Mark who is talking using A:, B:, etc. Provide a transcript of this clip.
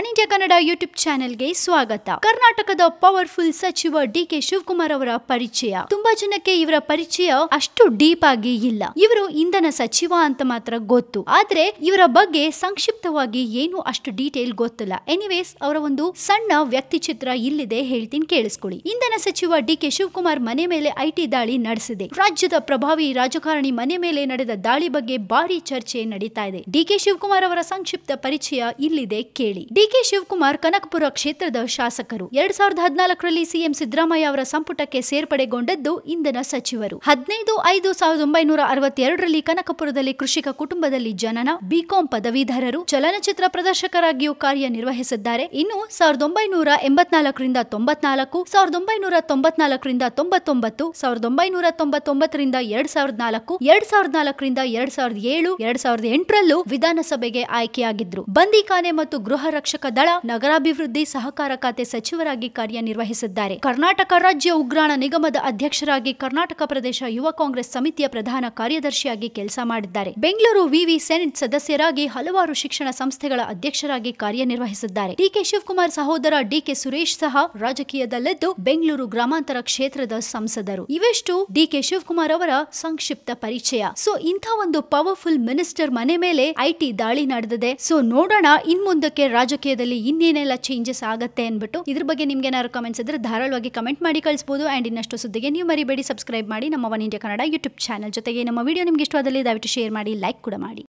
A: India Kannada YouTube ಚಾನೆಲ್ಗೆ ಸ್ವಾಗತ. ಕರ್ನಾಟಕದ ಪವರ್ಫುಲ್ ಸಚಿವ ಡಿ ಕೆ ಶಿವಕುಮಾರ್ ಅವರ ಪರಿಚಯ. ತುಂಬಾ ಜನಕ್ಕೆ ಇವರ ಪರಿಚಯ ಅಷ್ಟು ಡೀಪ್ ಆಗಿ ಇಲ್ಲ. ಇವರು ಇಂಧನ ಸಚಿವ ಅಂತ ಮಾತ್ರ ಗೊತ್ತು. ಆದ್ರೆ ಇವರ ಬಗ್ಗೆ ಸಂಕ್ಷಿಪ್ತವಾಗಿ ಏನು ಅಷ್ಟು ಡೀಟೇಲ್ ಗೊತ್ತಿಲ್ಲ. ಎನಿವೇಸ್, ಅವರ ಒಂದು ಸಣ್ಣ ವ್ಯಕ್ತಿ ಚಿತ್ರ ಇಲ್ಲಿದೆ ಹೇಳ್ತೀನಿ ಕೇಳಿಸ್ಕೊಳ್ಳಿ. ಇಂಧನ ಸಚಿವ ಡಿ ಕೆ ಶಿವಕುಮಾರ್ ಮನೆ ಮೇಲೆ ಐಟಿ ದಾಳಿ ನಡೆಸಿದೆ. ರಾಜ್ಯದ ಪ್ರಭಾವಿ ರಾಜಕಾರಣಿ ಮನೆ ಮೇಲೆ ನಡೆದ ದಾಳಿ ಬಗ್ಗೆ ಭಾರಿ ಚರ್ಚೆ ನಡೀತಾ ಇದೆ. ಡಿ ಕೆ ಶಿವಕುಮಾರ್ ಅವರ ಸಂಕ್ಷಿಪ್ತ ಪರಿಚಯ ಇಲ್ಲಿದೆ ಕೇಳಿ. ಡಿ ಕೆ ಶಿವಕುಮಾರ್ ಕನಕಪುರ ಕ್ಷೇತ್ರದ ಶಾಸಕರು. ಎರಡ್ ಸಾವಿರದ ಹದಿನಾಲ್ಕರಲ್ಲಿ ಸಿಎಂ ಸಿದ್ದರಾಮಯ್ಯ ಅವರ ಸಂಪುಟಕ್ಕೆ ಸೇರ್ಪಡೆಗೊಂಡದ್ದು ಇಂಧನ ಸಚಿವರು. ಹದಿನೈದು ಐದು ಸಾವಿರದ ಒಂಬೈನೂರ ಅರವತ್ತೆರಡರಲ್ಲಿ ಕನಕಪುರದಲ್ಲಿ ಕೃಷಿಕ ಕುಟುಂಬದಲ್ಲಿ ಜನನ, ಬಿಕಾಂ ಪದವೀಧರರು, ಚಲನಚಿತ್ರ ಪ್ರದರ್ಶಕರಾಗಿಯೂ ಕಾರ್ಯನಿರ್ವಹಿಸಿದ್ದಾರೆ. ಇನ್ನು ಸಾವಿರದ ಒಂಬೈನೂರ ಎಂಬತ್ನಾಲ್ಕರಿಂದ ತೊಂಬತ್ನಾಲ್ಕು, ಸಾವಿರದ ಒಂಬೈನೂರ ತೊಂಬತ್ನಾಲ್ಕರಿಂದ ತೊಂಬತ್ತೊಂಬತ್ತು, ಸಾವಿರದ ಒಂಬೈನೂರ ತೊಂಬತ್ತೊಂಬತ್ತರಿಂದ ಎರಡ್ ಸಾವಿರದ ನಾಲ್ಕು, ಎರಡ್ ಸಾವಿರದ ನಾಲ್ಕರಿಂದ ಎರಡ್ ಸಾವಿರದ ಏಳು, ಎರಡ್ ಸಾವಿರದ ಎಂಟರಲ್ಲೂ ವಿಧಾನಸಭೆಗೆ ಆಯ್ಕೆಯಾಗಿದ್ರು. ಬಂದಿಖಾನೆ ಮತ್ತು ಗೃಹ ರಕ್ಷಕ ದಳ ನಗರಾಭಿವೃದ್ಧಿ ಸಹಕಾರ ಖಾತೆ ಸಚಿವರಾಗಿ ಕಾರ್ಯನಿರ್ವಹಿಸಿದ್ದಾರೆ. ಕರ್ನಾಟಕ ರಾಜ್ಯ ಉಗ್ರಾಣ ನಿಗಮದ ಅಧ್ಯಕ್ಷರಾಗಿ ಕರ್ನಾಟಕ ಪ್ರದೇಶ ಯುವ ಕಾಂಗ್ರೆಸ್ ಸಮಿತಿಯ ಪ್ರಧಾನ ಕಾರ್ಯದರ್ಶಿಯಾಗಿ ಕೆಲಸ ಮಾಡಿದ್ದಾರೆ. ಬೆಂಗಳೂರು ವಿವಿ ಸೆನೆಟ್ ಸದಸ್ಯರಾಗಿ ಹಲವಾರು ಶಿಕ್ಷಣ ಸಂಸ್ಥೆಗಳ ಅಧ್ಯಕ್ಷರಾಗಿ ಕಾರ್ಯನಿರ್ವಹಿಸಿದ್ದಾರೆ. ಡಿಕೆ ಶಿವಕುಮಾರ್ ಸಹೋದರ ಡಿಕೆ ಸುರೇಶ್ ಸಹ ರಾಜಕೀಯದಲ್ಲಿದ್ದು ಬೆಂಗಳೂರು ಗ್ರಾಮಾಂತರ ಕ್ಷೇತ್ರದ ಸಂಸದರು. ಇವೆಷ್ಟು ಡಿಕೆ ಶಿವಕುಮಾರ್ ಅವರ ಸಂಕ್ಷಿಪ್ತ ಪರಿಚಯ. ಸೊ, ಇಂಥ ಒಂದು ಪವರ್ಫುಲ್ ಮಿನಿಸ್ಟರ್ ಮನೆ ಮೇಲೆ ಐಟಿ ದಾಳಿ ನಡೆದಿದೆ. ಸೊ, ನೋಡೋಣ ಇನ್ ಮುಂದಕ್ಕೆ ರಾಜಕೀಯದಲ್ಲಿ ಇನ್ನೇನೆಲ್ಲ ಚೇಂಜಸ್ ಆಗುತ್ತೆ ಅನ್ಬಿಟ್ಟು ಇದ್ರ ಬಗ್ಗೆ ನಿಮ್ಗೆ ಏನಾದ್ರು ಕಮೆಂಟ್ಸ್ ಇದ್ರೆ ಧಾರಾಳವಾಗಿ ಕಮೆಂಟ್ ಮಾಡಿ ಕಳಿಸಬಹುದು ಅಂಡ್ ಇನ್ನಷ್ಟು ಸುದ್ದಿಗೆ ನೀವು ಮರಿಬೇಡಿ ಸಬ್ಸ್ಕ್ರೈಬ್ ಮಾಡಿ ನಮ್ಮ One India Kannada YouTube channel ಜೊತೆಗೆ. ನಮ್ಮ ವಿಡಿಯೋ ನಿಮ್ಗೆ ಇಷ್ಟವಾದಲ್ಲಿ ದಯವಿಟ್ಟು ಶೇರ್ ಮಾಡಿ ಲೈಕ್ ಕೂಡ ಮಾಡಿ.